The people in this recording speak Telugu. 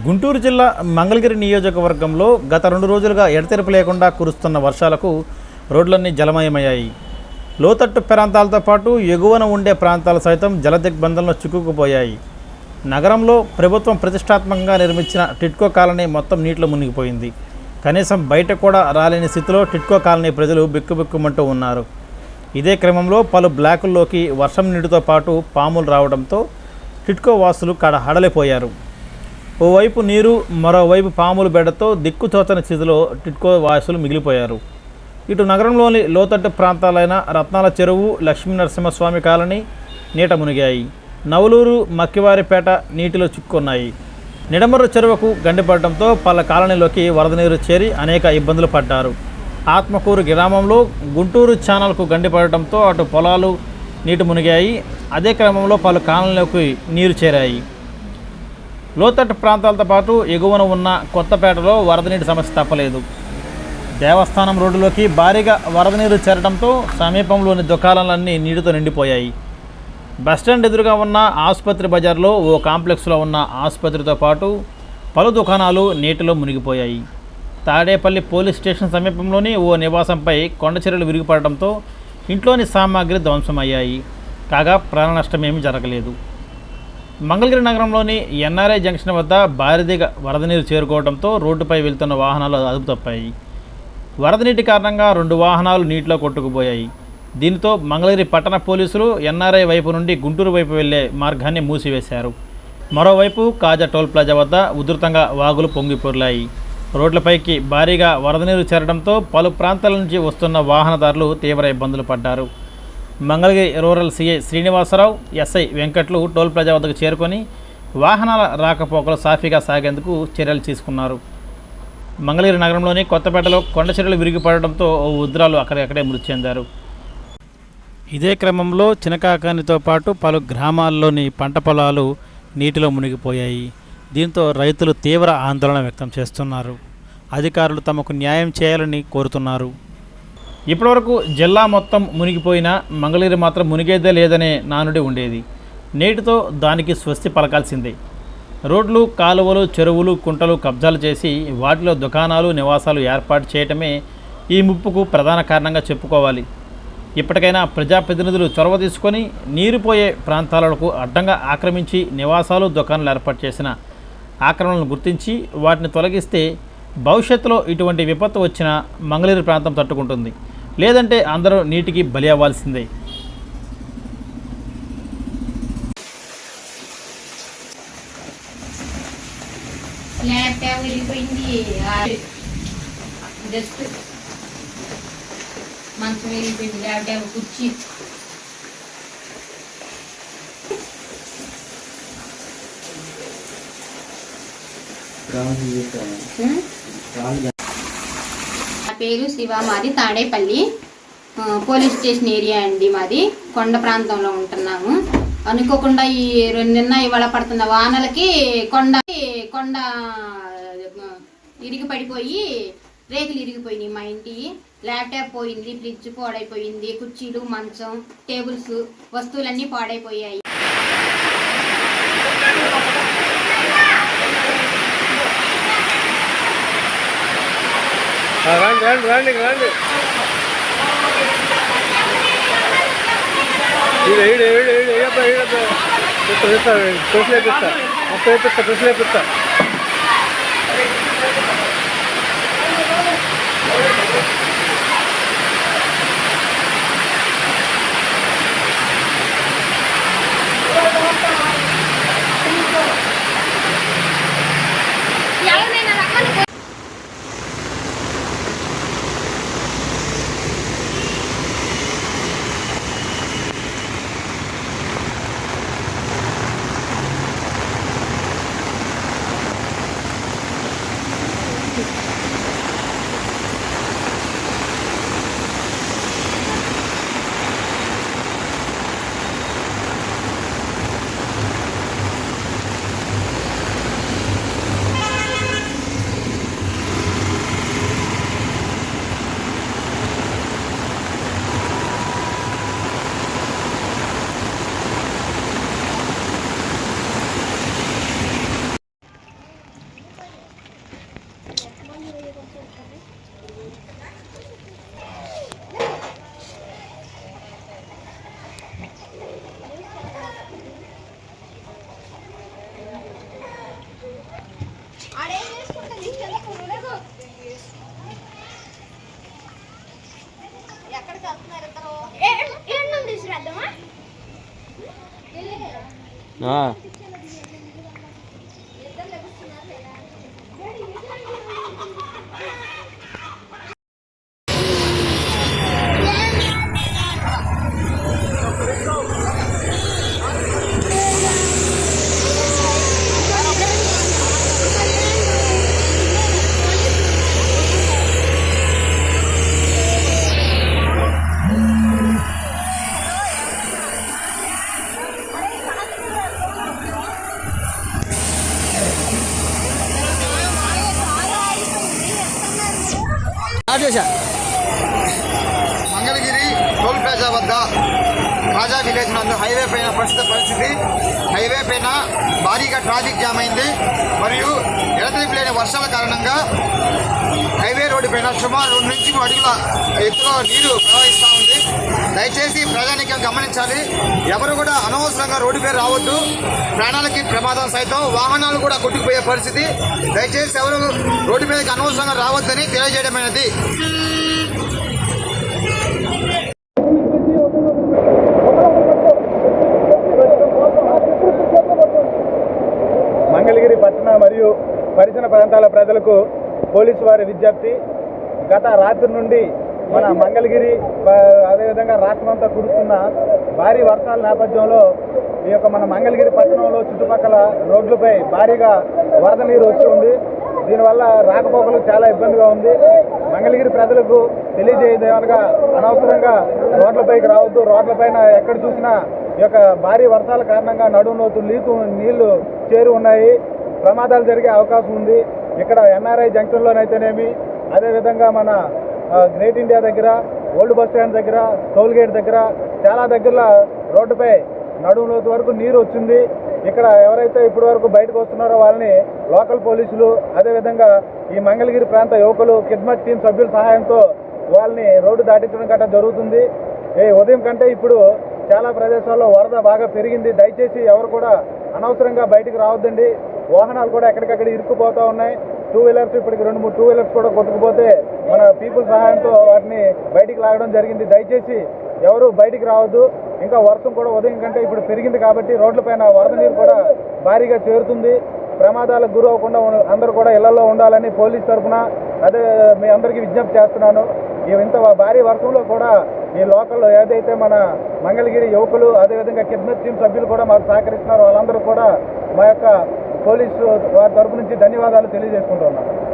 గుంటూరు జిల్లా మంగళగిరి నియోజకవర్గంలో గత రెండు రోజులుగా ఎడతెరపు లేకుండా కురుస్తున్న వర్షాలకు రోడ్లన్నీ జలమయమయ్యాయి. లోతట్టు ప్రాంతాలతో పాటు ఎగువన ఉండే ప్రాంతాలు సైతం జలదిగ్బంధంలో చిక్కుకుపోయాయి. నగరంలో ప్రభుత్వం ప్రతిష్టాత్మకంగా నిర్మించిన టిట్కో కాలనీ మొత్తం నీటిలో మునిగిపోయింది. కనీసం బయట కూడా రాలేని స్థితిలో టిట్కో కాలనీ ప్రజలు బిక్కుబిక్కుమంటూ ఉన్నారు. ఇదే క్రమంలో పలు బ్లాకుల్లోకి వర్షం నీటితో పాటు పాములు రావడంతో టిట్కో వాసులు కడ హడలిపోయారు. ఓవైపు నీరు మరోవైపు పాముల బెడతో దిక్కుతోచని స్థితిలో టిట్కో వాసులు మిగిలిపోయారు. ఇటు నగరంలోని లోతట్టు ప్రాంతాలైన రత్నాల చెరువు లక్ష్మీ నరసింహస్వామి కాలనీ నీట మునిగాయి. నవలూరు మక్కివారిపేట నీటిలో చిక్కున్నాయి. నిడమర్రు చెరువుకు గండిపడడంతో పలు కాలనీలోకి వరద నీరు చేరి అనేక ఇబ్బందులు పడ్డారు. ఆత్మకూరు గ్రామంలో గుంటూరు ఛానల్కు గండిపడటంతో అటు పొలాలు నీటి మునిగాయి. అదే క్రమంలో పలు కాలనీలోకి నీరు చేరాయి. లోతట్టు ప్రాంతాలతో పాటు ఎగువన ఉన్న కొత్తపేటలో వరద నీటి సమస్య తప్పలేదు. దేవస్థానం రోడ్డులోకి భారీగా వరద నీరు చేరడంతో సమీపంలోని దుకాణాలన్నీ నీటితో నిండిపోయాయి. బస్టాండ్ ఎదురుగా ఉన్న ఆసుపత్రి బజార్లో ఓ కాంప్లెక్స్లో ఉన్న ఆసుపత్రితో పాటు పలు దుకాణాలు నీటిలో మునిగిపోయాయి. తాడేపల్లి పోలీస్ స్టేషన్ సమీపంలోని ఓ నివాసంపై కొండచెరువులు విరిగిపడడంతో ఇంట్లోని సామాగ్రి ధ్వంసమయ్యాయి. కాగా ప్రాణ నష్టం ఏమీ జరగలేదు. మంగళగిరి నగరంలోని ఎన్ఆర్ఐ జంక్షన్ వద్ద భారీగా వరద నీరు చేరుకోవడంతో రోడ్డుపై వెళ్తున్న వాహనాలు అదుపు తప్పాయి. వరద నీటి కారణంగా రెండు వాహనాలు నీటిలో కొట్టుకుపోయాయి. దీంతో మంగళగిరి పట్టణ పోలీసులు ఎన్ఆర్ఐ వైపు నుండి గుంటూరు వైపు వెళ్ళే మార్గాన్ని మూసివేశారు. మరోవైపు కాజా టోల్ ప్లాజా వద్ద ఉధృతంగా వాగులు పొంగిపొర్లాయి రోడ్లపైకి భారీగా వరద నీరు చేరడంతో పలు ప్రాంతాల నుంచి వస్తున్న వాహనదారులు తీవ్ర ఇబ్బందులు పడ్డారు. Mangalagiri rural CI Srinivasarao SI Venkatlu toll plaza వద్దకు చేరుకొని వాహనాల రాకపోకలు సాఫీగా సాగేందుకు చర్యలు తీసుకున్నారు. మంగళగిరి నగరంలోని కొత్తపేటలో కొండ చర్యలు విరిగిపడడంతో ఓ ఉద్రాలు అక్కడక్కడే మృతి చెందారు. ఇదే క్రమంలో చినకాకానితో పాటు పలు గ్రామాల్లోని పంట పొలాలు నీటిలో మునిగిపోయాయి. దీంతో రైతులు తీవ్ర ఆందోళన వ్యక్తం చేస్తున్నారు. అధికారులు తమకు న్యాయం చేయాలని కోరుతున్నారు. ఇప్పటివరకు జిల్లా మొత్తం మునిగిపోయినా మంగళగిరి మాత్రం మునిగేదే లేదనే నానుడి ఉండేది. నేటితో దానికి స్వస్తి పలకాల్సిందే. రోడ్లు కాలువలు చెరువులు కుంటలు కబ్జాలు చేసి వాటిలో దుకాణాలు నివాసాలు ఏర్పాటు చేయటమే ఈ ముప్పుకు ప్రధాన కారణంగా చెప్పుకోవాలి. ఇప్పటికైనా ప్రజాప్రతినిధులు చొరవ తీసుకొని నీరు పోయే ప్రాంతాలకు అడ్డంగా ఆక్రమించి నివాసాలు దుకాణాలు ఏర్పాటు చేసిన ఆక్రమణలను గుర్తించి వాటిని తొలగిస్తే భవిష్యత్తులో ఇటువంటి విపత్తు వచ్చిన మంగళగిరి ప్రాంతం తట్టుకుంటుంది. లేదంటే అందరూ నీటికి బలి అవ్వాల్సిందే. జస్ట్ మంచం వెళ్ళిపోయింది. కుర్చీ. పేరు శివ మాది తాడేపల్లి. పోలీస్ స్టేషన్ ఏరియా అండి మాది. కొండ ప్రాంతంలో ఉంటున్నాము. అనుకోకుండా ఈ నిన్న ఇవాళ పడుతున్న వానలకి కొండ కొండ ఇరిగి పడిపోయి రేకులు ఇరిగిపోయినాయి మా ఇంటి. ల్యాప్టాప్ పోయింది ఫ్రిడ్జ్ పాడైపోయింది కుర్చీలు మంచం టేబుల్స్ వస్తువులన్నీ పాడైపోయాయి. రండి రండి రండి రండి ఈడు ఈడు ఈడు ఈడు ఈడప్ప ఈడప్ప ఇస్తా డ్రెస్సులు వేపిస్తా మొత్తం వేపిస్తా డ్రెస్సులు వేపిస్తా Thank you. 啊。లేపిస్తా Mangalagiri toll plaza వద్ద రాజా విలేజ్ నందు హైవే పైన ప్రస్తుత పరిస్థితి. హైవే పైన భారీగా ట్రాఫిక్ జామ్ అయింది. మరియు ఎడతెరిపి లేని వర్షాల కారణంగా రోడ్డు పైన సుమారు రెండు నుంచి అడుగుల ఎత్తులో నీరు ప్రవహిస్తూ ఉంది. దయచేసి ప్రజానికం గమనించాలి. ఎవరు కూడా అనవసరంగా రోడ్డుపై రావద్దు. ప్రాణాలకి ప్రమాదం సైతం వాహనాలు కూడా కొట్టుకుపోయే పరిస్థితి. దయచేసి ఎవరు రోడ్డు మీదకి అనవసరంగా రావద్దని తెలియజేయడమైనది మంగళగిరి పట్టణ మరియు పరిసర ప్రాంతాల ప్రజలకు పోలీసు వారి విజ్ఞప్తి. గత రాత్రి నుండి మన మంగళగిరి అదేవిధంగా రాష్ట్రమంతా కురుస్తున్న భారీ వర్షాల నేపథ్యంలో ఈ యొక్క మన మంగళగిరి పట్టణంలో చుట్టుపక్కల రోడ్లపై భారీగా వరద నీరు వచ్చి ఉంది. దీనివల్ల రాకపోకలు చాలా ఇబ్బందిగా ఉంది. మంగళగిరి ప్రజలకు తెలియజేయదేమనగా అనవసరంగా రోడ్లపైకి రావద్దు. రోడ్లపైన ఎక్కడ చూసినా ఈ యొక్క భారీ వర్షాల కారణంగా నడుములోతు లీకు నీళ్ళు చేరి ఉన్నాయి. ప్రమాదాలు జరిగే అవకాశం ఉంది. ఇక్కడ ఎన్ఆర్ఐ జంక్షన్లోనైతేనేమి అదేవిధంగా మన గ్రేట్ ఇండియా దగ్గర ఓల్డ్ బస్ స్టాండ్ దగ్గర టోల్గేట్ దగ్గర చాలా దగ్గరలో రోడ్డుపై నడుములోతు వరకు నీరు వచ్చింది. ఇక్కడ ఎవరైతే ఇప్పటి వరకు బయటకు వస్తున్నారో వాళ్ళని లోకల్ పోలీసులు అదేవిధంగా ఈ మంగళగిరి ప్రాంత యువకులు కిడ్మత్ టీం సభ్యుల సహాయంతో వాళ్ళని రోడ్డు దాటించడం గట్రా జరుగుతుంది. ఏ ఉదయం కంటే ఇప్పుడు చాలా ప్రదేశాల్లో వరద బాగా పెరిగింది. దయచేసి ఎవరు కూడా అనవసరంగా బయటికి రావద్దండి. వాహనాలు కూడా ఎక్కడికక్కడ ఇరుక్కుపోతూ ఉన్నాయి. టూ వీలర్స్ ఇప్పటికి రెండు మూడు టూ వీలర్స్ కూడా కొట్టుకుపోతే మన పీపుల్ సహాయంతో వాటిని బయటికి లాగడం జరిగింది. దయచేసి ఎవరు బయటికి రావద్దు. ఇంకా వర్షం కూడా ఉదయం కంటే ఇప్పుడు పెరిగింది కాబట్టి రోడ్లపైన వరద నీరు కూడా భారీగా చేరుతుంది. ప్రమాదాలకు గురి అవ్వకుండా అందరూ కూడా ఇళ్ళలో ఉండాలని పోలీస్ తరఫున అదే మీ అందరికీ విజ్ఞప్తి చేస్తున్నాను. ఇంత భారీ వర్షంలో కూడా ఈ లోకల్లో ఏదైతే మన మంగళగిరి యువకులు అదేవిధంగా కిడ్నప్ టీం సభ్యులు కూడా మాకు సహకరిస్తున్నారు. వాళ్ళందరూ కూడా మా యొక్క పోలీసు వారి తరపు నుంచి ధన్యవాదాలు తెలియజేసుకుంటున్నాను